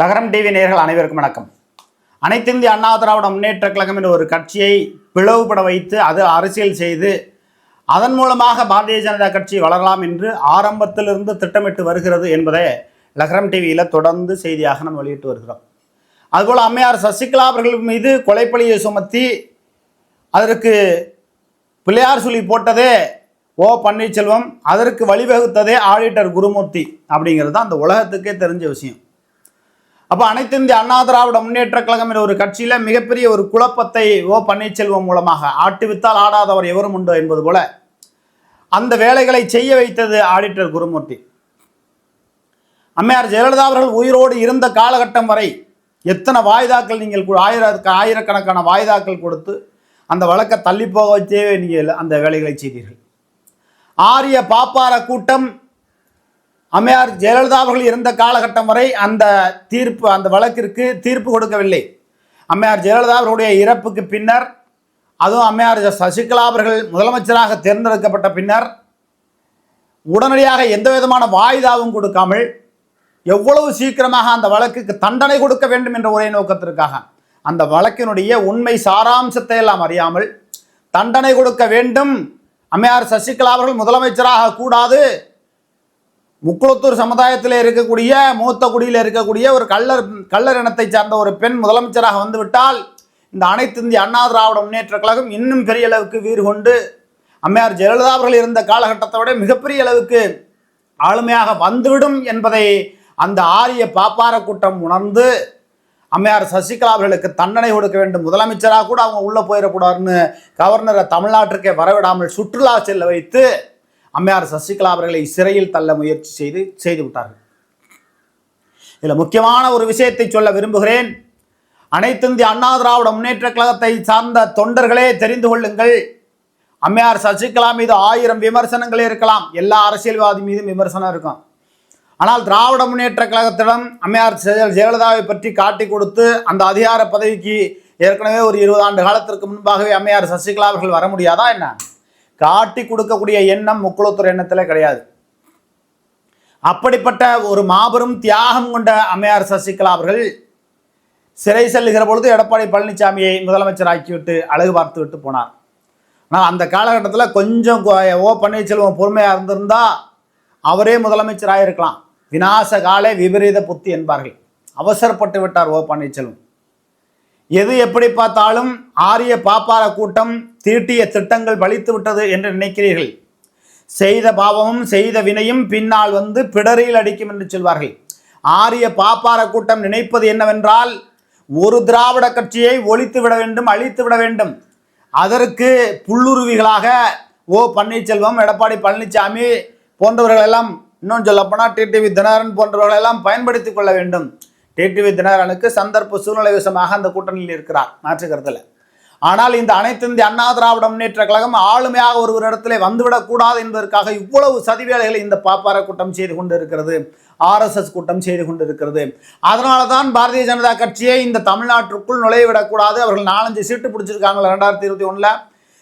லகரம் டிவி நேர்கள் அனைவருக்கும் வணக்கம். அனைத்து இந்திய அண்ணா திராவிட முன்னேற்ற கழகம் என்ற ஒரு கட்சியை பிளவுபட வைத்து அது அரசியல் செய்து அதன் மூலமாக பாரதிய ஜனதா கட்சி வளரலாம் என்று ஆரம்பத்திலிருந்து திட்டமிட்டு வருகிறது என்பதை லகரம் டிவியில் தொடர்ந்து செய்தியாக நம்ம வெளியிட்டு வருகிறோம். அதுபோல் அம்மையார் சசிகலா அவர்கள் மீது கொலைப்பழியை சுமத்தி அதற்கு பிள்ளையார் சொல்லி போட்டதே ஓ பன்னீர்செல்வம் அதற்கு வழிவகுத்ததே ஆடிட்டர் குருமூர்த்தி அப்படிங்கிறது தான் அந்த உலகத்துக்கே தெரிஞ்ச விஷயம். அப்போ அனைத்து இந்திய அண்ணா திராவிட முன்னேற்ற கழகம் என்ற ஒரு கட்சியில் மிகப்பெரிய ஒரு குழப்பத்தை ஓ பன்னீர்செல்வம் மூலமாக ஆட்டுவித்தால் ஆடாதவர் எவரும் உண்டோ என்பது போல அந்த வேலைகளை செய்ய வைத்தது ஆடிட்டர் குருமூர்த்தி. அம்மையார் ஜெயலலிதா அவர்கள் உயிரோடு இருந்த காலகட்டம் வரை எத்தனை வாய்தாக்கள் நீங்கள் ஆயிர ஆயிரக்கணக்கான வாய்தாக்கள் கொடுத்து அந்த வழக்கை தள்ளி போக வச்சே நீங்கள் அந்த வேலைகளை செய்தீர்கள். ஆரிய பாப்பார கூட்டம் அம்மையார் ஜெயலலிதா அவர்கள் இருந்த காலகட்டம் வரை அந்த தீர்ப்பு அந்த வழக்கிற்கு தீர்ப்பு கொடுக்கவில்லை. அம்மையார் ஜெயலலிதா அவர்களுடைய இறப்புக்கு பின்னர் அதுவும் அம்மையார் சசிகலா அவர்கள் முதலமைச்சராக தேர்ந்தெடுக்கப்பட்ட பின்னர் உடனடியாக எந்த விதமான வாய்தாவும் கொடுக்காமல் எவ்வளவு சீக்கிரமாக அந்த வழக்குக்கு தண்டனை கொடுக்க வேண்டும் என்ற ஒரே நோக்கத்திற்காக அந்த வழக்கினுடைய உண்மை சாராம்சத்தை எல்லாம் அறியாமல் தண்டனை கொடுக்க வேண்டும். அம்மையார் சசிகலா அவர்கள் முதலமைச்சராக கூடாது. முக்குளத்தூர் சமுதாயத்தில் இருக்கக்கூடிய மூத்த குடியில் இருக்கக்கூடிய ஒரு கள்ளர் கள்ளர் இனத்தை சார்ந்த ஒரு பெண் முதலமைச்சராக வந்துவிட்டால் இந்த அனைத்து இந்திய அண்ணா திராவிட முன்னேற்ற கழகம் இன்னும் பெரிய அளவுக்கு வீறு கொண்டு அம்மையார் ஜெயலலிதா அவர்கள் இருந்த காலகட்டத்தை விட மிகப்பெரிய அளவுக்கு ஆளுமையாக வந்துவிடும் என்பதை அந்த ஆரிய பாப்பார கூட்டம் உணர்ந்து அம்மையார் சசிகலா அவர்களுக்கு தண்டனை கொடுக்க வேண்டும். முதலமைச்சராக கூட அவங்க உள்ளே போயிடக்கூடாதுன்னு கவர்னரை தமிழ்நாட்டிற்கே வரவிடாமல் சுற்றுலா செல்ல வைத்து அம்மையார் சசிகலா அவர்களை சிறையில் தள்ள முயற்சி செய்து செய்து விட்டார்கள். இதில் முக்கியமான ஒரு விஷயத்தை சொல்ல விரும்புகிறேன். அனைத்து இந்திய அண்ணா திராவிட முன்னேற்ற கழகத்தை சார்ந்த தொண்டர்களே தெரிந்து கொள்ளுங்கள். அம்மையார் சசிகலா மீது ஆயிரம் விமர்சனங்களே இருக்கலாம். எல்லா அரசியல்வாதி மீதும் விமர்சனம் இருக்கும் ஆனால் திராவிட முன்னேற்ற கழகத்திடம் அம்மையார் ஜெயலலிதாவை பற்றி காட்டி கொடுத்து அந்த அதிகார பதவிக்கு ஏற்கனவே ஒரு இருபது ஆண்டு காலத்திற்கு முன்பாகவே அம்மையார் சசிகலா அவர்கள் வர முடியாதா என்ன? காட்டி கொடுக்கக்கூடிய எண்ணம் முக்குளத்தூர் எண்ணத்தில் கிடையாது. அப்படிப்பட்ட ஒரு மாபெரும் தியாகம் கொண்ட அம்மையார் சசிகலா அவர்கள் சிறை செல்லுகிற பொழுது எடப்பாடி பழனிசாமியை முதலமைச்சராக்கிவிட்டு அழகு பார்த்து விட்டு போனார். ஆனால் அந்த காலகட்டத்தில் கொஞ்சம் ஓ பன்னீர்செல்வம் பொறுமையாக இருந்திருந்தால் அவரே முதலமைச்சராக இருக்கலாம் விநாச காலே விபரீத புத்தி என்பார்கள். அவசரப்பட்டு விட்டார் ஓ பன்னீர்செல்வம். எது எப்படி பார்த்தாலும் ஆரிய பாப்பார கூட்டம் தீட்டிய திட்டங்கள் பலித்து விட்டது என்று நினைக்கிறீர்கள். செய்த பாவமும் செய்த வினையும் பின்னால் வந்து பிடரில் அடிக்கும் என்று சொல்வார்கள். ஆரிய பாப்பார கூட்டம் நினைப்பது என்னவென்றால் ஒரு திராவிட கட்சியை ஒழித்து விட வேண்டும் அழித்து விட வேண்டும். அதற்கு புல்லுருவிகளாக ஓ பன்னீர்செல்வம் எடப்பாடி பழனிசாமி போன்றவர்களெல்லாம் இன்னும் சொல்லப்போனால் டிடிவி தினகரன் போன்றவர்களெல்லாம் பயன்படுத்தி கொள்ள வேண்டும். டிடிவி தினகரனுக்கு சந்தர்ப்ப சூழ்நிலை விஷயமாக அந்த கூட்டணியில் இருக்கிறார் மாற்றுக்கிறதுல ஆனால் இந்த அனைத்து இந்திய அண்ணா திராவிட முன்னேற்ற கழகம் ஆளுமையாக ஒரு ஒரு இடத்துல வந்துவிடக்கூடாது என்பதற்காக இவ்வளவு சதிவேலைகளை இந்த பாப்பார கூட்டம் செய்து கொண்டு இருக்கிறது ஆர்எஸ்எஸ் கூட்டம் செய்து கொண்டு இருக்கிறது அதனால தான் பாரதிய ஜனதா கட்சியை இந்த தமிழ்நாட்டிற்குள் நுழைய விடக்கூடாது அவர்கள் நாலஞ்சு சீட்டு பிடிச்சிருக்காங்களா ரெண்டாயிரத்தி இருபத்தி ஒன்றில்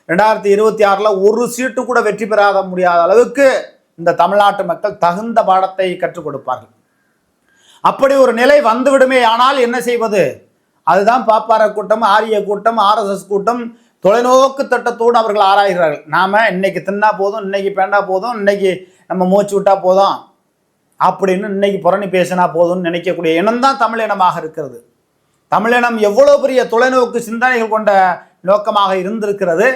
ரெண்டாயிரத்தி இருபத்தி ஆறில் ஒரு சீட்டு கூட வெற்றி பெறாத முடியாத அளவுக்கு இந்த தமிழ்நாட்டு மக்கள் தகுந்த பாடத்தை கற்றுக் கொடுப்பார்கள். அப்படி ஒரு நிலை வந்துவிடுமே ஆனால் என்ன செய்வது? அதுதான் பாப்பார கூட்டம் ஆரிய கூட்டம் ஆர்எஸ்எஸ் கூட்டம். தொலைநோக்கு திட்டத்தோடு அவர்கள் ஆராய்கிறார்கள். நாம இன்னைக்கு தின்னா போதும் இன்னைக்கு பேண்டா போதும் இன்னைக்கு நம்ம மூச்சு விட்டா போதும். அப்படின்னு இன்னைக்கு புறணி பேசினா போதும்னு நினைக்கக்கூடிய இனம் தான் தமிழினமாக இருக்கிறது. தமிழினம் எவ்வளோ பெரிய தொலைநோக்கு சிந்தனைகள் கொண்ட நோக்கமாக இருந்திருக்கிறது.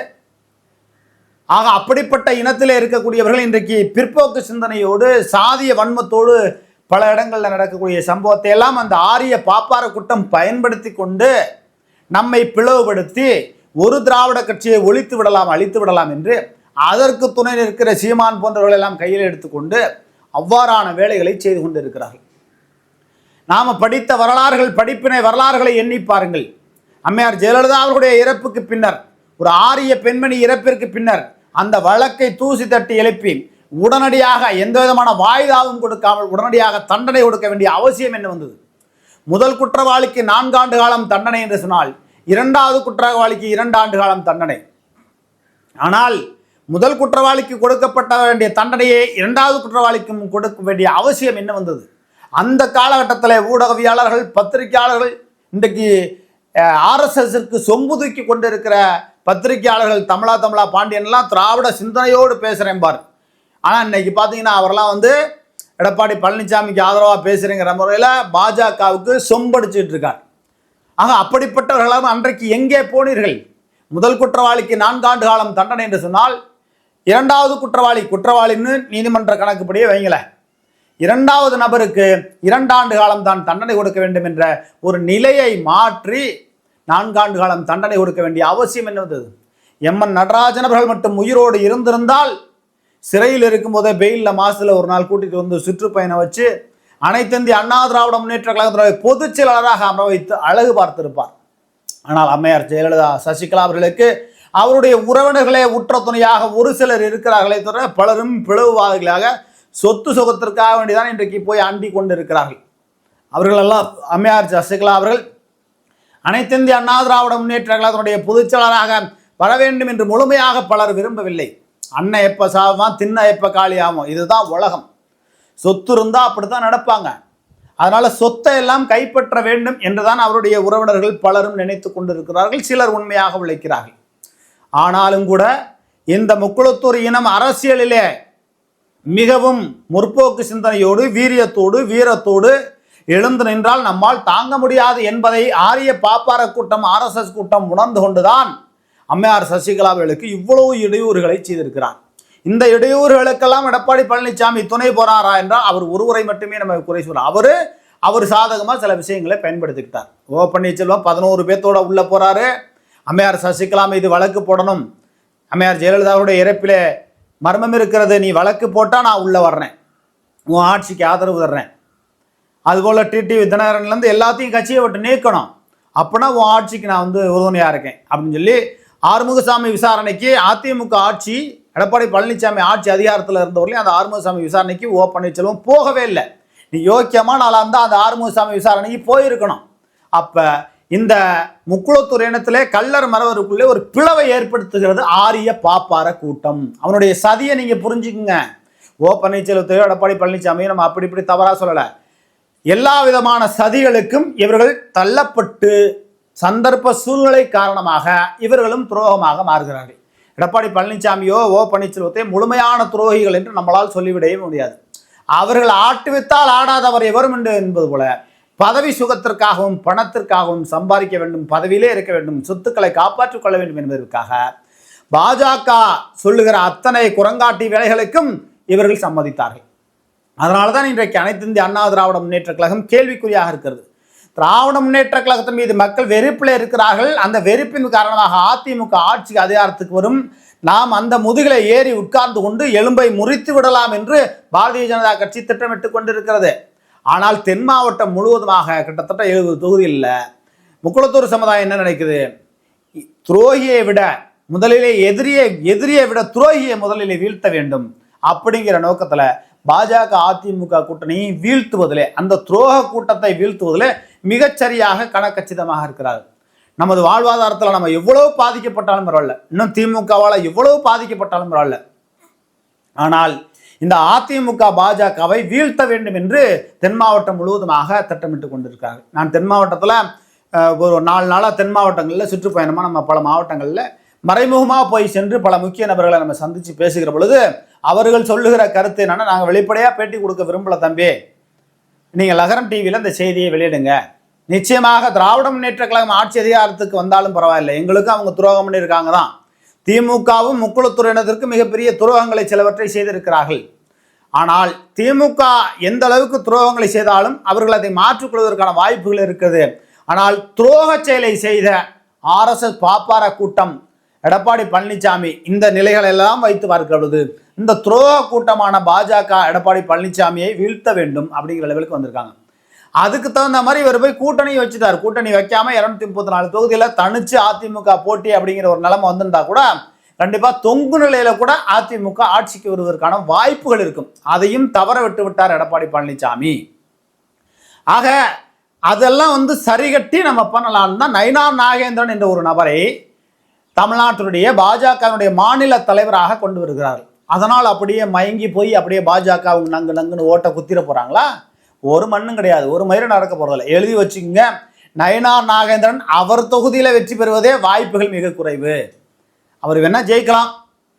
ஆக அப்படிப்பட்ட இனத்திலே இருக்கக்கூடியவர்கள் இன்றைக்கு பிற்போக்கு சிந்தனையோடு சாதிய வன்மத்தோடு பல இடங்களில் நடக்கக்கூடிய சம்பவத்தை எல்லாம் அந்த ஆரிய பாப்பார கூட்டம் பயன்படுத்தி கொண்டு நம்மை பிளவுபடுத்தி ஒரு திராவிட கட்சியை ஒழித்து விடலாம் அழித்து விடலாம் என்று அதற்கு துணை நிற்கிற சீமான் போன்றவர்கள் எல்லாம் கையில் எடுத்துக்கொண்டு அவ்வாறான வேலைகளை செய்து கொண்டிருக்கிறார்கள். நாம் படித்த வரலாறுகள் படிப்பினை வரலாறுகளை எண்ணி பாருங்கள். அம்மையார் ஜெயலலிதா அவர்களுடைய இறப்புக்கு பின்னர் ஒரு ஆரிய பெண்மணி இறப்பிற்கு பின்னர் அந்த வழக்கை தூசி தட்டி எழுப்பி உடனடியாக எந்த விதமான வாய்தாவும் கொடுக்காமல் உடனடியாக தண்டனை கொடுக்க வேண்டிய அவசியம் என்ன வந்தது? முதல் குற்றவாளிக்கு நான்காண்டு காலம் தண்டனை என்று சொன்னால் இரண்டாவது குற்றவாளிக்கு இரண்டு ஆண்டு காலம் தண்டனை. ஆனால் முதல் குற்றவாளிக்கு கொடுக்கப்பட்ட வேண்டிய தண்டனையை இரண்டாவது குற்றவாளிக்கும் கொடுக்க வேண்டிய அவசியம் என்ன வந்தது? அந்த காலகட்டத்தில் ஊடகவியாளர்கள் பத்திரிகையாளர்கள் இன்றைக்கு ஆர்எஸ்எஸ்க்கு சொம்பு தூக்கி கொண்டிருக்கிற பத்திரிகையாளர்கள் தமிழா தமிழா பாண்டியன்லாம் திராவிட சிந்தனையோடு பேசுகிறேன் பார். ஆனால் இன்னைக்கு பார்த்தீங்கன்னா அவரெல்லாம் வந்து எடப்பாடி பழனிசாமிக்கு ஆதரவாக பேசுகிறேங்கிற முறையில் பாஜகவுக்கு சொம்படிச்சுட்டு இருக்கார் ஆக அப்படிப்பட்டவர்களாக அன்றைக்கு எங்கே போனீர்கள்? முதல் குற்றவாளிக்கு நான்காண்டு காலம் தண்டனை என்று சொன்னால் இரண்டாவது குற்றவாளி குற்றவாளின்னு நீதிமன்ற கணக்குப்படியே வைங்கள இரண்டாவது நபருக்கு இரண்டாண்டு காலம் தான் தண்டனை கொடுக்க வேண்டும் என்ற ஒரு நிலையை மாற்றி நான்காண்டு காலம் தண்டனை கொடுக்க வேண்டிய அவசியம் என்ன வந்தது எம். என். நடராஜன் அவர்கள் மட்டும் உயிரோடு இருந்திருந்தால் சிறையில் இருக்கும்போதே பெயிலில் மாசத்தில் ஒரு நாள் கூட்டிகிட்டு வந்து சுற்றுப்பயணம் வச்சு அனைத்திந்திய அண்ணா திராவிட முன்னேற்ற கழகத்தினுடைய பொதுச் செயலாளராக அமர வைத்து அழகு பார்த்திருப்பார். ஆனால் அம்மையார் ஜெயலலிதா சசிகலா அவர்களுக்கு அவருடைய உறவினர்களே உற்ற துணையாக ஒரு சிலர் இருக்கிறார்களே தவிர பலரும் பிளவுவாதிகளாக சொத்து சுகத்திற்காக வேண்டிதான் இன்றைக்கு போய் அண்டி இருக்கிறார்கள் அவர்களெல்லாம் அம்மையார் சசிகலா அவர்கள் அனைத்திந்திய அண்ணா திராவிட முன்னேற்ற கழகத்தினுடைய பொதுச் செயலாளராக வர வேண்டும் என்று முழுமையாக பலர் விரும்பவில்லை. அண்ணன் எப்போ சாவான் தின்ன எப்போ ஆகும் இதுதான் உலகம். சொத்து இருந்தால் அப்படித்தான் நடப்பாங்க. அதனால சொத்தை எல்லாம் கைப்பற்ற வேண்டும் என்றுதான் அவருடைய உறவினர்கள் பலரும் நினைத்து கொண்டிருக்கிறார்கள் சிலர் உண்மையாக உழைக்கிறார்கள். ஆனாலும் கூட இந்த முக்குளத்தூர் இனம் அரசியலிலே மிகவும் முற்போக்கு சிந்தனையோடு வீரியத்தோடு வீரத்தோடு எழுந்து நின்றால் நம்மால் தாங்க முடியாது என்பதை ஆரிய பாப்பார கூட்டம் ஆர்எஸ்எஸ் கூட்டம் உணர்ந்து கொண்டுதான் அம்மையார் சசிகலாவர்களுக்கு இவ்வளவு இடையூறுகளை செய்திருக்கிறார். இந்த இடையூறுகளுக்கெல்லாம் எடப்பாடி பழனிசாமி துணை போறாரா என்றால் அவர் ஒருவரை மட்டுமே நம்ம குறை சொல்றார் அவர் அவர் சாதகமாக சில விஷயங்களை பயன்படுத்திக்கிட்டார். ஓ பன்னீர்செல்வம் பதினோரு பேர்த்தோட உள்ள போறாரு. அம்மையார் சசிகலா மீது வழக்கு போடணும். அம்மையார் ஜெயலலிதாவுடைய இறப்பில் மர்மம் இருக்கிறது நீ வழக்கு போட்டால் நான் உள்ளே வர்றேன். உன் ஆட்சிக்கு ஆதரவு தர்றேன். அதுபோல் டிடிவி தினகரன்லேருந்து எல்லாத்தையும் கட்சியை விட்டு நீக்கணும். அப்படின்னா உன் ஆட்சிக்கு நான் வந்து உறுதுணையாக இருக்கேன் அப்படின்னு சொல்லி ஆறுமுகசாமி விசாரணைக்கு அதிமுக ஆட்சி எடப்பாடி பழனிசாமி ஆட்சி அதிகாரத்தில் இருந்தவர்களையும் அந்த ஆறுமுகசாமி விசாரணைக்கு ஓ பன்னீர்செல்வம் போகவே இல்லை. நீ யோக்கியமாக நாளாக இருந்தால் அந்த ஆறுமுகசாமி விசாரணைக்கு போயிருக்கணும். அப்போ இந்த முக்குளத்தூர் இனத்திலே கல்லர் மரவருக்குள்ளே ஒரு பிளவை ஏற்படுத்துகிறது ஆரிய பாப்பார கூட்டம். அவனுடைய சதியை நீங்கள் புரிஞ்சுக்குங்க. ஓ பன்னீர்செல்வத்தையோ எடப்பாடி பழனிசாமியோ நம்ம அப்படி இப்படி தவறாக சொல்லலை. எல்லா விதமான சதிகளுக்கும் இவர்கள் தள்ளப்பட்டு சந்தர்ப்ப சூழ்நிலை காரணமாக இவர்களும் துரோகமாக மாறுகிறார்கள். எடப்பாடி பழனிசாமியோ ஓ பன்னீர்செல்வத்தை முழுமையான துரோகிகள் என்று நம்மளால் சொல்லிவிடவே முடியாது. அவர்கள் ஆட்டுவித்தால் ஆடாதவர் எவரும் என்று என்பது போல பதவி சுகத்திற்காகவும் பணத்திற்காகவும் சம்பாதிக்க வேண்டும் பதவியிலே இருக்க வேண்டும் சொத்துக்களை காப்பாற்றிக் கொள்ள வேண்டும் என்பதற்காக பாஜக சொல்லுகிற அத்தனை குரங்காட்டி வேலைகளுக்கும் இவர்கள் சம்மதித்தார்கள். அதனால தான் இன்றைக்கு அனைத்து இந்திய அண்ணா திராவிட முன்னேற்ற கழகம் கேள்விக்குறியாக இருக்கிறது. திராவிட முன்னேற்ற கழகத்தின் மீது மக்கள் வெறுப்பில் இருக்கிறார்கள். அந்த வெறுப்பின் காரணமாக அதிமுக ஆட்சி அதிகாரத்துக்கு வரும். நாம் அந்த முதுகில ஏறி உட்கார்ந்து கொண்டு எலும்பை முறித்து விடலாம் என்று பாரதிய ஜனதா கட்சி திட்டமிட்டு கொண்டிருக்கிறது. ஆனால் தென் மாவட்டம் முழுவதுமாக கிட்டத்தட்ட எழுபது தொகுதியில் முக்குளத்தூர் சமுதாயம் என்ன நினைக்குது? துரோகியை விட முதலிலே எதிரியை எதிரியை விட துரோகியை முதலிலே வீழ்த்த வேண்டும். அப்படிங்கிற நோக்கத்தில் பாஜக அதிமுக கூட்டணியை வீழ்த்துவதிலே அந்த துரோக கூட்டத்தை வீழ்த்துவதிலே மிகச்சரியாக கணக்கச்சிதமாக இருக்கிறார்கள். நமது வாழ்வாதாரத்தில் நம்ம எவ்வளவு பாதிக்கப்பட்டாலும் பரவாயில்ல. இன்னும் திமுகவால் எவ்வளவு பாதிக்கப்பட்டாலும் பரவாயில்ல. ஆனால் இந்த அதிமுக பாஜகவை வீழ்த்த வேண்டும் என்று தென் மாவட்டம் முழுவதுமாக திட்டமிட்டு கொண்டிருக்காங்க நான் தென் மாவட்டத்தில் ஒரு நாலு நாளாக தென் மாவட்டங்களில் சுற்றுப்பயணமாக நம்ம பல மாவட்டங்களில் மறைமுகமாக போய் சென்று பல முக்கிய நபர்களை நம்ம சந்தித்து பேசுகிற பொழுது அவர்கள் சொல்லுகிற கருத்து என்னன்னா நாங்கள் வெளிப்படையாக பேட்டி கொடுக்க விரும்பல தம்பி. நீங்கள் லகரம் டிவியில் இந்த செய்தியை வெளியிடுங்க. நிச்சயமாக திராவிட முன்னேற்ற கழகம் ஆட்சி அதிகாரத்துக்கு வந்தாலும் பரவாயில்லை. எங்களுக்கும் அவங்க துரோகம் பண்ணியிருக்காங்க தான். திமுகவும் முக்குளத்துறையினருக்கு மிகப்பெரிய துரோகங்களை சிலவற்றை செய்திருக்கிறார்கள். ஆனால் திமுக எந்த அளவுக்கு துரோகங்களை செய்தாலும் அவர்கள் அதை மாற்றிக்கொள்வதற்கான வாய்ப்புகள் இருக்குது. ஆனால் துரோக செயலை செய்த ஆர்எஸ்எஸ் பாப்பார கூட்டம் எடப்பாடி பழனிசாமி இந்த நிலைகள் எல்லாம் வைத்து பார்க்கிறது. இந்த துரோக கூட்டமான பாஜக எடப்பாடி பழனிசாமியை வீழ்த்த வேண்டும் அப்படிங்கிற லெவலுக்கு வந்திருக்காங்க. அதுக்கு தகுந்த மாதிரி இவர் போய் கூட்டணி வச்சுட்டார். கூட்டணி வைக்காம இரநூத்தி முப்பத்தி நாலு தொகுதியில் தனிச்சு அதிமுக போட்டி அப்படிங்கிற ஒரு நிலைமை வந்திருந்தா கூட கண்டிப்பாக தொங்கு நிலையில கூட அதிமுக ஆட்சிக்கு வருவதற்கான வாய்ப்புகள் இருக்கும். அதையும் தவற விட்டு விட்டார் எடப்பாடி பழனிசாமி. ஆக அதெல்லாம் வந்து சரிகட்டி நம்ம பண்ணலாம்னு தான் நயனா நாகேந்திரன் என்ற ஒரு நபரை தமிழ்நாட்டினுடைய பாஜகவினுடைய மாநில தலைவராக கொண்டு வருகிறார்கள். அதனால் அப்படியே மயங்கி போய் அப்படியே பாஜக அவங்க நங்கு நங்குன்னு ஓட்டை குத்திர போகிறாங்களா ஒரு மண்ணும் கிடையாது. ஒரு மயிரும் நடக்க போகிறதில்ல எழுதி வச்சுக்கோங்க. நயனார் நாகேந்திரன் அவர் தொகுதியில் வெற்றி பெறுவதே வாய்ப்புகள் மிக குறைவு. அவர் வேணால் ஜெயிக்கலாம்.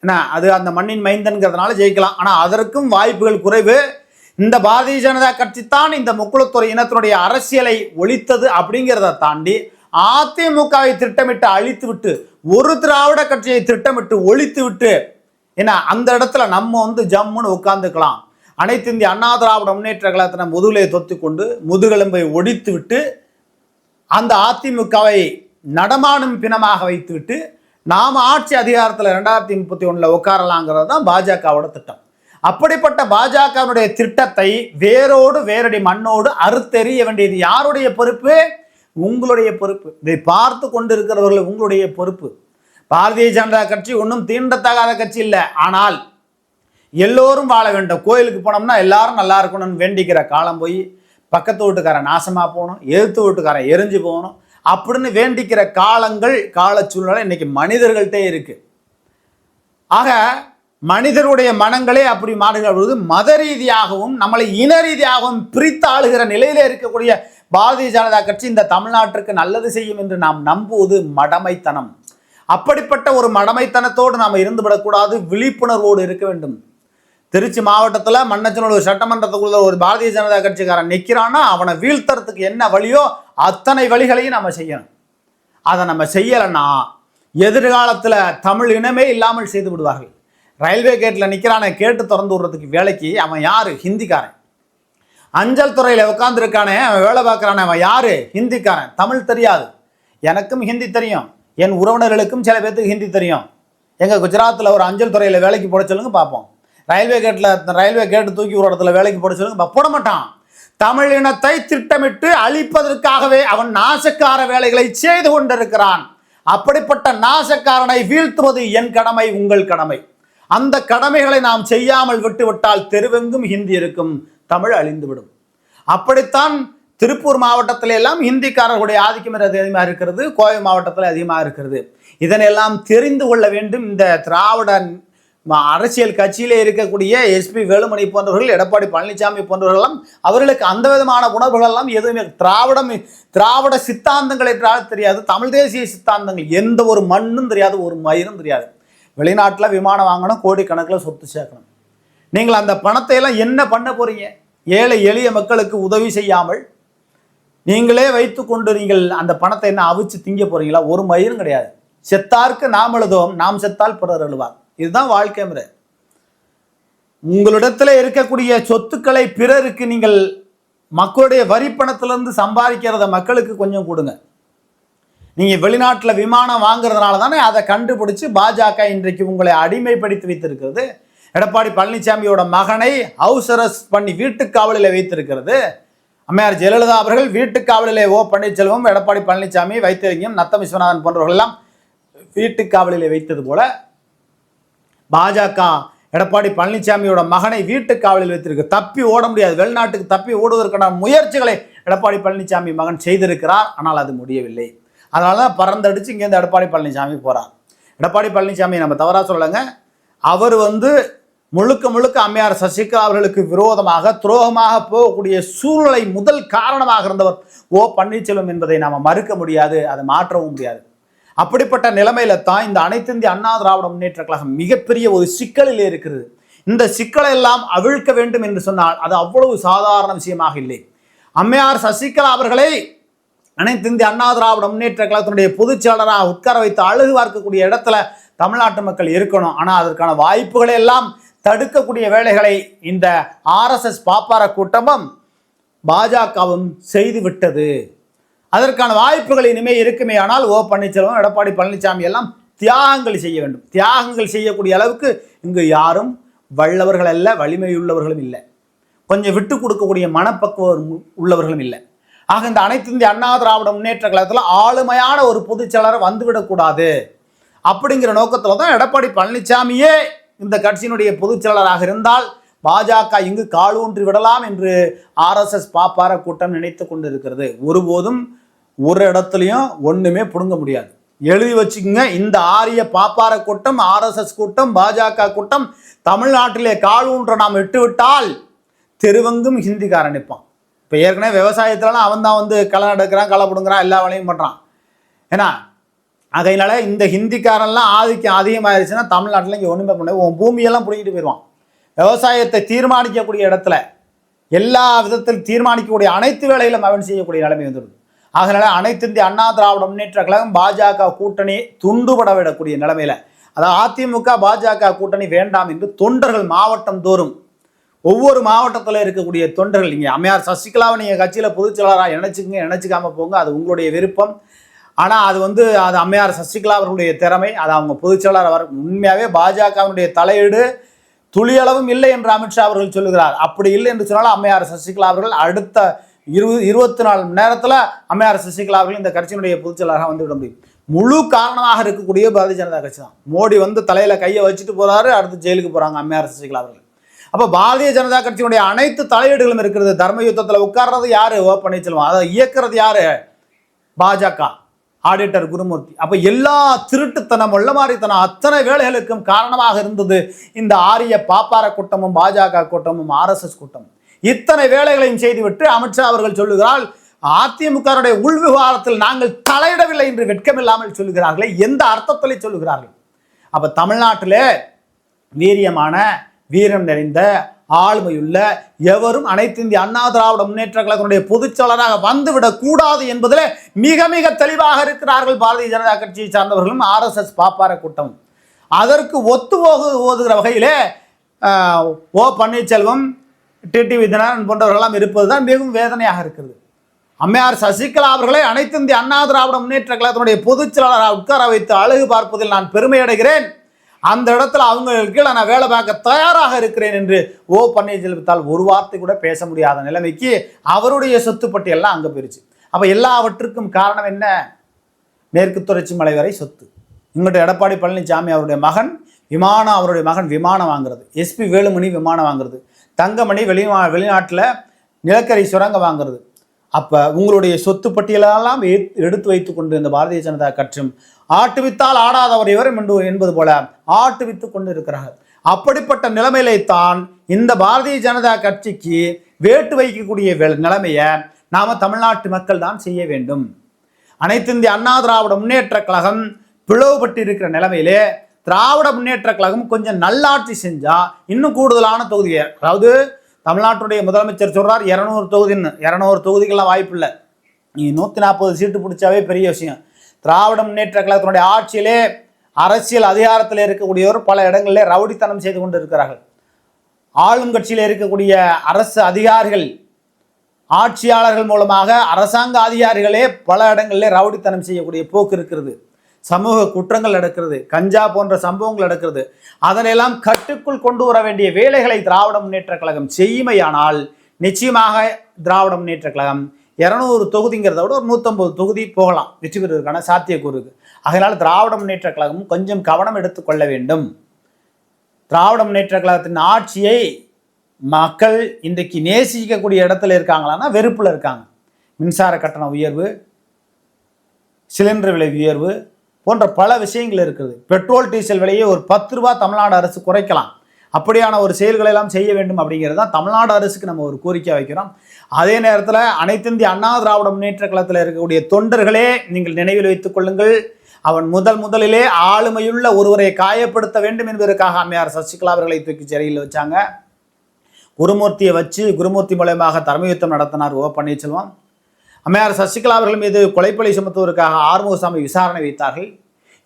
என்ன? அது அந்த மண்ணின் மைந்தன்கிறதுனால ஜெயிக்கலாம். ஆனால் அதற்கும் வாய்ப்புகள் குறைவு. இந்த பாரதிய ஜனதா கட்சி தான் இந்த முக்குளத்துறை இனத்தினுடைய அரசியலை ஒழித்தது அப்படிங்கிறத தாண்டி அதிமுகவை திட்டமிட்டு அழித்து விட்டு ஒரு திராவிட கட்சியை திட்டமிட்டு ஒழித்து விட்டு ஏன்னா அந்த இடத்துல நம்ம வந்து ஜம்முன்னு உட்காந்துக்கலாம் அனைத்து இந்திய அண்ணா திராவிட முன்னேற்ற கழகத்தின முதுகலை தொத்தி கொண்டு முதுகெலும்பை ஒடித்து விட்டு அந்த அதிமுகவை நடமாடும் பிணமாக வைத்துவிட்டு நாம் ஆட்சி அதிகாரத்தில் ரெண்டாயிரத்தி முப்பத்தி ஒன்றில் உட்காரலாங்கிறது தான் பாஜகவோட திட்டம். அப்படிப்பட்ட பாஜகவினுடைய திட்டத்தை வேரோடு வேரடி மண்ணோடு அறுத்தெறிய வேண்டியது யாருடைய பொறுப்பு? உங்களுடைய பொறுப்பு. இதை பார்த்து கொண்டிருக்கிறவர்கள் உங்களுடைய பொறுப்பு. பாரதிய ஜனதா கட்சி ஒன்றும் தீண்டத்தகாத கட்சி இல்லை. ஆனால் எல்லோரும் வாழ வேண்டும். கோயிலுக்கு போனோம்னா எல்லாரும் நல்லா இருக்கணும்னு வேண்டிக்கிற காலம் போய் பக்கத்து வீட்டுக்காரன் நாசமாக போகணும் எழுத்து வீட்டுக்காரன் எரிஞ்சு போகணும் அப்படின்னு வேண்டிக்கிற காலங்கள் கால சூழ்நிலை இன்னைக்கு மனிதர்கள்ட்டே இருக்கு. ஆக மனிதருடைய மனங்களே அப்படி மாறுகிற பொழுது மத ரீதியாகவும் நம்மளை இன ரீதியாகவும் பிரித்து ஆளுகிற நிலையில இருக்கக்கூடிய பாரதிய ஜனதா கட்சி இந்த தமிழ்நாட்டிற்கு நல்லது செய்யும் என்று நாம் நம்புவது மடமைத்தனம். அப்படிப்பட்ட ஒரு மடமைத்தனத்தோடு நாம் இருந்துவிடக்கூடாது விழிப்புணர்வோடு இருக்க வேண்டும். திருச்சி மாவட்டத்தில் மன்னச்சனூர் சட்டமன்றத்துக்குள்ள ஒரு பாரதிய ஜனதா கட்சிக்காரன் நிற்கிறான்னா அவனை வீழ்த்துறதுக்கு என்ன வழியோ அத்தனை வழிகளையும் நம்ம செய்யணும். அதை நம்ம செய்யலைன்னா எதிர்காலத்தில் தமிழ் இனமே இல்லாமல் செய்து விடுவார்கள். ரயில்வே கேட்டில் நிற்கிறானே கேட்டு திறந்து விடுறதுக்கு வேலைக்கு அவன் யார்? ஹிந்திக்காரன். அஞ்சல் துறையில் உட்காந்துருக்கானே அவன் வேலை பார்க்குறானே அவன் யார்? ஹிந்திக்காரன். தமிழ் தெரியாது. எனக்கும் ஹிந்தி தெரியும். என் உறவினர்களுக்கும் சில பேர்த்துக்கு ஹிந்தி தெரியும். எங்கள் குஜராத்தில் ஒரு அஞ்சல் துறையில் வேலைக்கு போட சொல்லுங்க பார்ப்போம் ரயில்வே கேட்டில் ரயில்வே கேட்டு தூக்கி ஒரு இடத்துல வேலைக்கு போட சொல்லுங்க போட மாட்டான். தமிழ் இனத்தை திட்டமிட்டு அழிப்பதற்காகவே அவன் நாசக்கார வேலைகளை செய்து கொண்டிருக்கிறான். அப்படிப்பட்ட நாசக்காரனை வீழ்த்துவது என் கடமை உங்கள் கடமை. அந்த கடமைகளை நாம் செய்யாமல் விட்டுவிட்டால் தெருவெங்கும் ஹிந்தி இருக்கும் தமிழ் அழிந்துவிடும். அப்படித்தான் திருப்பூர் மாவட்டத்தில எல்லாம் ஹிந்திக்காரர்களுடைய ஆதிக்கம் அதிகமாக இருக்கிறது கோவை மாவட்டத்தில் அதிகமாக இருக்கிறது. இதனெல்லாம் தெரிந்து கொள்ள வேண்டும். இந்த திராவிட அரசியல் கட்சியிலே இருக்கக்கூடிய எஸ்பி வேலுமணி போன்றவர்கள் எடப்பாடி பழனிசாமி போன்றவர்களெல்லாம் அவர்களுக்கு அந்த விதமான உணர்வுகள் எல்லாம் எதுவுமே திராவிடம் திராவிட சித்தாந்தங்கள் என்றால் தெரியாது. தமிழ் தேசிய சித்தாந்தங்கள் எந்த ஒரு மண்ணும் தெரியாது ஒரு மயிரும் தெரியாது. வெளிநாட்டில் விமானம் வாங்கணும் கோடிக்கணக்கில் சொத்து சேர்க்கணும். நீங்கள் அந்த பணத்தை எல்லாம் என்ன பண்ண போறீங்க? ஏழை எளிய மக்களுக்கு உதவி செய்யாமல் நீங்களே வைத்து கொண்டு நீங்கள் அந்த பணத்தை என்ன அவிச்சு திங்க போறீங்களா? ஒரு மயிரும் கிடையாது. செத்தார்க்கு நாம் எழுதுவோம் நாம் செத்தால் பிறர் எழுவார். இதுதான் வாழ்க்கை முறை. உங்களிடத்தில் இருக்கக்கூடிய சொத்துக்களை பிறருக்கு நீங்கள் மக்களுடைய வரி பணத்திலிருந்து சம்பாதிக்கிறத மக்களுக்கு கொஞ்சம் கொடுங்க. நீங்க வெளிநாட்டில் விமானம் வாங்குறதுனால தானே அதை கண்டுபிடிச்சு பாஜக இன்றைக்கு உங்களை அடிமைப்படுத்தி வைத்திருக்கிறது. எடப்பாடி பழனிசாமியோட மகனை ஹவுஸ் அரெஸ்ட் பண்ணி வீட்டுக்காவலில் வைத்திருக்கிறது. அம்மையார் ஜெயலலிதா அவர்கள் வீட்டுக் காவலிலே ஓ பன்னீர்செல்வம் எடப்பாடி பழனிசாமி வைத்திலிங்கம் நத்தம் விஸ்வநாதன் போன்றவர்கள் எல்லாம் வீட்டுக் காவலிலே வைத்தது போல பாஜக எடப்பாடி பழனிசாமியோட மகனை வீட்டுக்காவலில் வைத்திருக்கு. தப்பி ஓட முடியாது. வெளிநாட்டுக்கு தப்பி ஓடுவதற்கான முயற்சிகளை எடப்பாடி பழனிசாமி மகன் செய்திருக்கிறார். ஆனால் அது முடியவில்லை. அதனால தான் பறந்தடிச்சு இங்கேருந்து எடப்பாடி பழனிசாமி போகிறார் எடப்பாடி பழனிசாமி நம்ம தவறாக சொல்லலைங்க. அவர் வந்து முழுக்க முழுக்க அம்மையார் சசிகலா அவர்களுக்கு விரோதமாக துரோகமாக போகக்கூடிய சூழ்நிலை முதல் காரணமாக இருந்தவர் ஓ பன்னீர்செல்வம் என்பதை நாம் மறுக்க முடியாது அதை மாற்றவும் முடியாது. அப்படிப்பட்ட நிலைமையில தான் இந்த அனைத்து இந்திய அண்ணா திராவிட முன்னேற்ற கழகம் மிகப்பெரிய ஒரு சிக்கலில் இருக்கிறது. இந்த சிக்கலை எல்லாம் அவிழ்க்க வேண்டும் என்று சொன்னால் அது அவ்வளவு சாதாரண விஷயமாக இல்லை. அம்மையார் சசிகலா அவர்களை அனைத்து இந்திய அண்ணா திராவிட முன்னேற்ற கழகத்தினுடைய பொதுச் செயலராக உட்கார வைத்து அழகு பார்க்கக்கூடிய இடத்துல தமிழ்நாட்டு மக்கள் இருக்கணும். ஆனால் அதற்கான வாய்ப்புகளை எல்லாம் தடுக்கக்கூடிய வேலைகளை இந்த ஆர்எஸ்எஸ் பாப்பார கூட்டமும் பாஜகவும் செய்துவிட்டது அதற்கான வாய்ப்புகள் இனிமே இருக்குமே. ஆனால் ஓ பன்னீர்செல்வம் எடப்பாடி பழனிசாமி எல்லாம் தியாகங்கள் செய்ய வேண்டும். தியாகங்கள் செய்யக்கூடிய அளவுக்கு இங்கு யாரும் வல்லவர்கள் அல்ல வலிமையுள்ளவர்களும் இல்லை. கொஞ்சம் விட்டு கொடுக்கக்கூடிய மனப்பக்குவம் உள்ளவர்களும் இல்லை. ஆக இந்த அனைத்து இந்திய அண்ணா திராவிட முன்னேற்ற கழகத்தில் ஆளுமையான ஒரு பொதுச்செயலரை வந்துவிடக்கூடாது அப்படிங்கிற நோக்கத்தில் தான் எடப்பாடி பழனிசாமியே இந்த கட்சியினுடைய பொதுச்செயலராக இருந்தால் பாஜக இங்கு காலூன்றி விடலாம் என்று ஆர்எஸ்எஸ் பாப்பார கூட்டம் நினைத்து கொண்டிருக்கிறது. ஒருபோதும் ஒரு இடத்துலையும் ஒன்றுமே பிடுங்க முடியாது. எழுதி வச்சுக்கோங்க இந்த ஆரிய பாப்பார கூட்டம் ஆர்எஸ்எஸ் கூட்டம் பாஜக கூட்டம் தமிழ்நாட்டிலே காலூன்ற நாம் விட்டுவிட்டால் தெருவெங்கும் ஹிந்திக்காரன் நிற்பான். இப்போ ஏற்கனவே விவசாயத்துலலாம் அவன் தான் வந்து களை எடுக்கிறான் களை பிடுங்குறான் எல்லா வேலையும் பண்ணுறான் ஏன்னா அதனால இந்த ஹிந்திக்காரன்லாம் ஆதிக்கம் அதிகமாயிருச்சுன்னா தமிழ்நாட்டில் இங்கே ஒன்றுமே பண்ண உன் பூமியெல்லாம் பிடிங்கிட்டு போயிடுவான் விவசாயத்தை தீர்மானிக்கக்கூடிய இடத்துல எல்லா விதத்தில் தீர்மானிக்கக்கூடிய அனைத்து வேலைகளும் அவன் செய்யக்கூடிய நிலைமை வந்துடுது. அதனால அனைத்து இந்திய அண்ணா திராவிட முன்னேற்ற கழகம் பாஜக கூட்டணி துண்டுபட விடக்கூடிய நிலைமையில. அதாவது அதிமுக பாஜக கூட்டணி வேண்டாம் என்று தொண்டர்கள் மாவட்டம் தோறும் ஒவ்வொரு மாவட்டத்தில் இருக்கக்கூடிய தொண்டர்கள் நீங்கள் அம்மையார் சசிகலாவை நீங்கள் கட்சியில் பொதுச் செயலாளராக இணைச்சிக்கங்க போங்க அது உங்களுடைய விருப்பம். ஆனால் அது வந்து அது அம்மையார் சசிகலா அவர்களுடைய திறமை அது அவங்க பொதுச் செயலாளர் அவர் உண்மையாகவே பாஜகவினுடைய தலையீடு துளியளவும் இல்லை என்று அமித்ஷா அவர்கள் சொல்லுகிறார். அப்படி இல்லை என்று சொன்னால் அம்மையார் சசிகலா அவர்கள் அடுத்த இருபது இருபத்தி நாலு மணி நேரத்தில் அம்மையார் சசிகலா அவர்கள் இந்த கட்சியினுடைய பொதுச் செயலாளராக வந்துவிட முடியும். முழு காரணமாக இருக்கக்கூடிய பாரதிய ஜனதா கட்சி தான். மோடி வந்து தலையில் கையை வச்சுட்டு போகிறாரு அடுத்து ஜெயிலுக்கு போகிறாங்க அம்மையார் சசிகலா அவர்கள். அப்ப பாரதிய ஜனதா கட்சியினுடைய அனைத்து தலையீடுகளும் இருக்கிறது. தர்ம யுத்தத்தில் உட்கார்றது யாரு? ஓ பன்னீர்செல்வம். அதை இயக்குறது யாரு? பாஜக. ஆடிட்டர் குருமூர்த்தி. அப்ப எல்லா திருட்டுத்தனம் உள்ளமாரித்தனம் அத்தனை வேலைகளுக்கும் காரணமாக இருந்தது இந்த ஆரிய பாப்பார கூட்டமும் பாஜக கூட்டமும் ஆர்எஸ்எஸ் கூட்டமும் இத்தனை வேலைகளையும் செய்துவிட்டு அமித்ஷா அவர்கள் சொல்லுகிறார் அதிமுகவுடைய உள் விவகாரத்தில் நாங்கள் தலையிடவில்லை என்று வெட்கமில்லாமல் சொல்லுகிறார்களே. எந்த அர்த்தத்தில் சொல்லுகிறார்கள்? அப்ப தமிழ்நாட்டிலே வீரியமான வீரம் நிறைந்த ஆளுமையுள்ள எவரும் அனைத்து இந்திய அண்ணா திராவிட முன்னேற்ற கழகத்தினுடைய பொதுச்செயலராக வந்துவிடக் கூடாது என்பதிலே மிக மிக தெளிவாக இருக்கிறார்கள் பாரதிய ஜனதா கட்சியை சார்ந்தவர்களும் ஆர்எஸ்எஸ் பாப்பார கூட்டம். அதற்கு ஒத்து போகு ஓதுகிற வகையிலே ஓ பன்னீர்செல்வம் டிடிவி தினகரன் போன்றவர்களெல்லாம் இருப்பது தான் மிகவும் வேதனையாக இருக்கிறது. அம்மையார் சசிகலா அவர்களை அனைத்து இந்திய அண்ணா திராவிட முன்னேற்ற கழகத்தினுடைய பொதுச் செயலாளராக உட்கார வைத்து அழகு பார்ப்பதில் நான் பெருமை அடைகிறேன் அந்த இடத்துல அவங்களுக்கு கீழே நான் வேலை பார்க்க தயாராக இருக்கிறேன் என்று ஓ பன்னீர்செல்வத்தால் ஒரு வார்த்தை கூட பேச முடியாத நிலைமைக்கு அவருடைய சொத்து பட்டியெல்லாம் அங்கே போயிருச்சு. அப்போ எல்லாவற்றுக்கும் காரணம் என்ன? மேற்கு தொடர்ச்சி மலை வரை சொத்து. இங்கிட்ட எடப்பாடி பழனிசாமி அவருடைய மகன் விமானம் அவருடைய மகன் விமானம் வாங்குறது. எஸ்பி வேலுமணி விமானம் வாங்குறது. தங்கமணி வெளிநா வெளிநாட்டில் நிலக்கரி சுரங்கம் வாங்குறது. அப்போ உங்களுடைய சொத்து பட்டியலெல்லாம் எடுத்து வைத்து கொண்டு இந்த பாரதிய ஜனதா கட்சியும் ஆட்டுவித்தால் ஆடாதவர் இவரும் என்று என்பது போல ஆட்டுவித்து கொண்டு இருக்கிறார்கள் அப்படிப்பட்ட நிலமையில்தான் இந்த பாரதிய ஜனதா கட்சிக்கு வேட்டு வைக்கக்கூடிய நிலைமையை நாம் தமிழ்நாட்டு மக்கள் தான் செய்ய வேண்டும். அனைத்து இந்திய அண்ணா திராவிட முன்னேற்ற கழகம் பிளவுபட்டு இருக்கிற நிலைமையிலே திராவிட முன்னேற்ற கழகம் கொஞ்சம் நல்லாட்சி செஞ்சால் இன்னும் கூடுதலான தொகுதியை அதாவது தமிழ்நாட்டுடைய முதலமைச்சர் சொல்கிறார் இரநூறு தொகுதின்னு. இரநூறு தொகுதிகளில் வாய்ப்பு இல்லை. நீ நூற்றி நாற்பது சீட்டு பிடிச்சாவே பெரிய விஷயம். திராவிட முன்னேற்ற கழகத்தினுடைய ஆட்சியிலே அரசியல் அதிகாரத்தில் இருக்கக்கூடியவர் பல இடங்களிலே ரவுடித்தனம் செய்து கொண்டு இருக்கிறார்கள் ஆளும் கட்சியில் இருக்கக்கூடிய அரசு அதிகாரிகள் ஆட்சியாளர்கள் மூலமாக அரசாங்க அதிகாரிகளே பல இடங்களிலே ரவுடித்தனம் செய்யக்கூடிய போக்கு இருக்கிறது. சமூக குற்றங்கள் நடக்கிறது கஞ்சா போன்ற சம்பவங்கள் நடக்கிறது. அதனையெல்லாம் கட்டுக்குள் கொண்டு வர வேண்டிய வேலைகளை திராவிட முன்னேற்ற கழகம் செய்யுமையானால் நிச்சயமாக திராவிட முன்னேற்ற கழகம் இரநூறு தொகுதிங்கிறத விட ஒரு நூற்றம்பது தொகுதி போகலாம். வெற்றி பெறுவதற்கான சாத்தியக்கூறு இருக்குது அதனால் திராவிட முன்னேற்ற கழகம் கொஞ்சம் கவனம் எடுத்துக்கொள்ள வேண்டும். திராவிட முன்னேற்ற கழகத்தின் ஆட்சியை மக்கள் இன்றைக்கு நேசிக்கக்கூடிய இடத்துல இருக்காங்களான்னா வெறுப்பில் இருக்காங்க. மின்சார கட்டண உயர்வு சிலிண்டர் விலை உயர்வு போன்ற பல விஷயங்கள் இருக்குது. பெட்ரோல் டீசல் விலையை ஒரு பத்து ரூபா தமிழ்நாடு அரசு குறைக்கலாம். அப்படியான ஒரு செயல்களை எல்லாம் செய்ய வேண்டும் அப்படிங்கிறது தான் தமிழ்நாடு அரசுக்கு நம்ம ஒரு கோரிக்கை வைக்கிறோம். அதே நேரத்தில் அனைத்திந்திய அண்ணா திராவிட முன்னேற்ற கழகத்தில் இருக்கக்கூடிய தொண்டர்களே நீங்கள் நினைவில் வைத்துக் கொள்ளுங்கள். அவன் முதல் முதலிலே ஆளுமையுள்ள ஒருவரை காயப்படுத்த வேண்டும் என்பதற்காக அம்மையார் சசிகலா அவர்களை தூக்கி சிறையில் வச்சாங்க. குருமூர்த்தியை வச்சு குருமூர்த்தி மூலயமாக தர்மயுத்தம் நடத்தினார் ஓ பன்னீர்செல்வம். அம்மையார் சசிகலா அவர்கள் மீது கொலைப்பழி சுமத்துவதற்காக ஆறுமுகசாமி விசாரணை வைத்தார்கள்.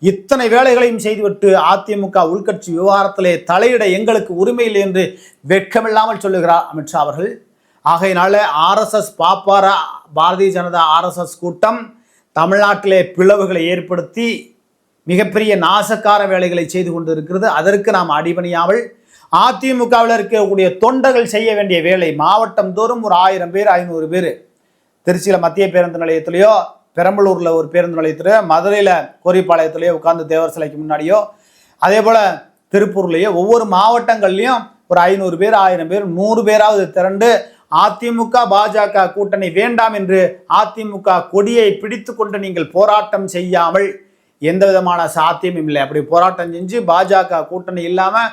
இத்தனை வேலைகளையும் செய்துவிட்டு அதிமுக உள்கட்சி விவகாரத்திலே தலையிட எங்களுக்கு உரிமை இல்லை என்று வெட்கமில்லாமல் சொல்லுகிறார் அமித்ஷா அவர்கள். ஆகையினால ஆர்எஸ்எஸ் பாப்பாரா பாரதிய ஜனதா ஆர்எஸ்எஸ் கூட்டம் தமிழ்நாட்டிலே பிளவுகளை ஏற்படுத்தி மிகப்பெரிய நாசக்கார வேலைகளை செய்து கொண்டு இருக்கிறது அதற்கு நாம் அடிபணியாமல் அதிமுகவில் இருக்கக்கூடிய தொண்டர்கள் செய்ய வேண்டிய வேலை மாவட்டம் தோறும் ஒரு ஆயிரம் பேர் ஐநூறு பேர். திருச்சியில் மத்திய பேருந்து நிலையத்திலேயோ பெரம்பலூரில் ஒரு பேருந்து நிலையத்திலேயோ மதுரையில் கோரிப்பாளையத்திலேயோ உட்கார்ந்து தேவர் சிலைக்கு முன்னாடியோ அதே போல் திருப்பூர்லேயோ ஒவ்வொரு மாவட்டங்கள்லையும் ஒரு ஐநூறு பேர் ஆயிரம் பேர் நூறு பேராவது திரண்டு அதிமுக பாஜக கூட்டணி வேண்டாம் என்று அதிமுக கொடியை பிடித்து கொண்டு நீங்கள் போராட்டம் செய்யாமல் எந்த விதமான சாத்தியமும் இல்லை. அப்படி போராட்டம் செஞ்சு பாஜக கூட்டணி இல்லாமல்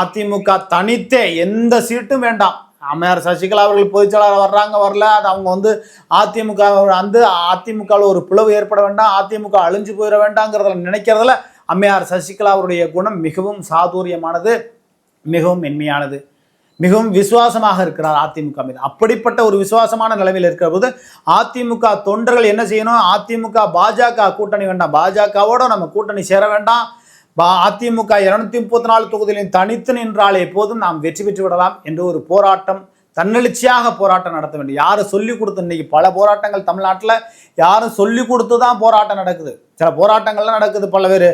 அதிமுக தனித்தே எந்த சீட்டும் வேண்டாம். அம்மையார் சசிகலா அவர்கள் பொதுச்செயலாளர் வர்றாங்க வரல. அது அவங்க வந்து அதிமுக வந்து அதிமுகவில் ஒரு பிளவு ஏற்பட வேண்டாம் அதிமுக அழிஞ்சு போயிட வேண்டாங்கிறதுல நினைக்கிறதுல அம்மையார் சசிகலா அவருடைய குணம் மிகவும் சாதுரியமானது மிகவும் மென்மையானது மிகவும் விசுவாசமாக இருக்கிறார் அதிமுக மீது. அப்படிப்பட்ட ஒரு விசுவாசமான நிலைமையில் இருக்கிற போது அதிமுக தொண்டர்கள் என்ன செய்யணும்? அதிமுக பாஜக கூட்டணி வேண்டாம். பாஜகவோட நம்ம கூட்டணி சேர வேண்டாம். அதிமுக இருநூத்தி முப்பத்தி நாலு தொகுதியிலும் தனித்து நின்றாலே போதும் நாம் வெற்றி பெற்று விடலாம் என்று ஒரு போராட்டம் தன்னெழுச்சியாக போராட்டம் நடத்த வேண்டும். யாரும் சொல்லி கொடுத்து இன்னைக்கு பல போராட்டங்கள் தமிழ்நாட்டில் யாரும் சொல்லி கொடுத்து தான் போராட்டம் நடக்குது. சில போராட்டங்கள்லாம் நடக்குது பல்வேறு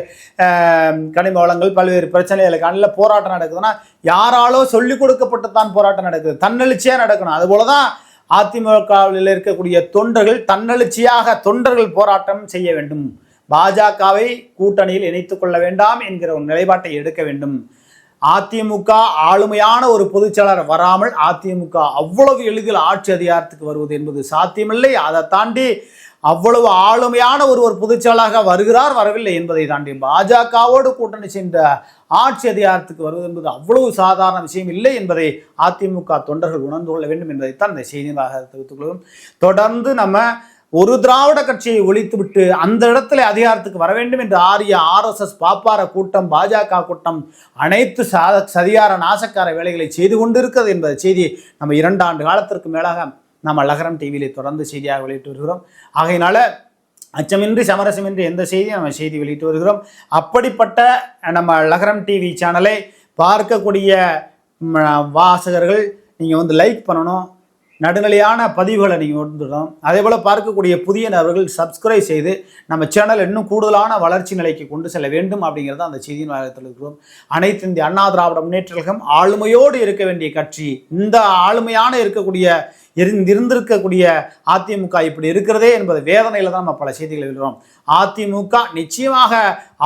கனிம வளங்கள் பல்வேறு பிரச்சனைகளுக்கு போராட்டம் நடக்குதுன்னா யாராலோ சொல்லி கொடுக்கப்பட்டு தான் போராட்டம் நடக்குது. தன்னெழுச்சியாக நடக்கணும். அதுபோல தான் அதிமுகவில் இருக்கக்கூடிய தொண்டர்கள் தன்னெழுச்சியாக தொண்டர்கள் போராட்டம் செய்ய வேண்டும். பாஜகவை கூட்டணியில் இணைத்துக் கொள்ள வேண்டாம் என்கிற ஒரு நிலைப்பாட்டை எடுக்க வேண்டும். அதிமுக ஆளுமையான ஒரு பொதுச்செயலாளர் வராமல் அதிமுக அவ்வளவு எளிதில் ஆட்சி அதிகாரத்துக்கு வருவது என்பது சாத்தியமில்லை. அதை தாண்டி அவ்வளவு ஆளுமையான ஒரு ஒரு வருகிறார் வரவில்லை என்பதை தாண்டி பாஜகவோடு கூட்டணி சென்ற ஆட்சி அதிகாரத்துக்கு வருவது என்பது அவ்வளவு சாதாரண விஷயம் இல்லை என்பதை அதிமுக தொண்டர்கள் உணர்ந்து கொள்ள வேண்டும் என்பதைத்தான் இந்த செய்தியாக தெரிவித்துக் கொள்வோம் தொடர்ந்து நம்ம ஒரு திராவிட கட்சியை ஒழித்துவிட்டு அந்த இடத்துல அதிகாரத்துக்கு வர வேண்டும் என்று ஆரிய ஆர்எஸ்எஸ் பாப்பார கூட்டம் பாஜக கூட்டம் அனைத்து சாத சதிகார நாசக்கார வேலைகளை செய்து கொண்டிருக்கிறது என்பது செய்தியை நம்ம இரண்டு ஆண்டு காலத்திற்கு மேலாக நம்ம லகரம் டிவியிலே தொடர்ந்து செய்தியாக வெளியிட்டு வருகிறோம். ஆகையினால அச்சமின்றி சமரசமின்றி எந்த செய்தியும் நம்ம செய்தி வெளியிட்டு வருகிறோம். அப்படிப்பட்ட நம்ம லகரம் டிவி சேனலை பார்க்கக்கூடிய வாசகர்கள் நீங்கள் வந்து லைக் பண்ணணும். நடுநிலையான பதிவுகளை நீங்கள் வந்துடணும் அதே போல் பார்க்கக்கூடிய புதிய நபர்கள் சப்ஸ்கிரைப் செய்து நம்ம சேனல் இன்னும் கூடுதலான வளர்ச்சி நிலைக்கு கொண்டு செல்ல வேண்டும் அப்படிங்கிறத அந்த செய்தியின் வாரத்தில் இருக்கிறோம். அனைத்து இந்திய அண்ணா திராவிட முன்னேற்ற ஆளுமையோடு இருக்க வேண்டிய கட்சி இந்த ஆளுமையான இருக்கக்கூடிய இருந்திருந்திருக்கக்கூடிய அதிமுக இப்படி இருக்கிறதே என்பது வேதனையில் தான் நம்ம பல செய்திகளை எழுதுகிறோம் அதிமுக நிச்சயமாக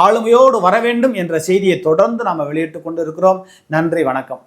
ஆளுமையோடு வர வேண்டும் என்ற செய்தியை தொடர்ந்து நாம் வெளியிட்டு கொண்டு இருக்கிறோம் நன்றி வணக்கம்.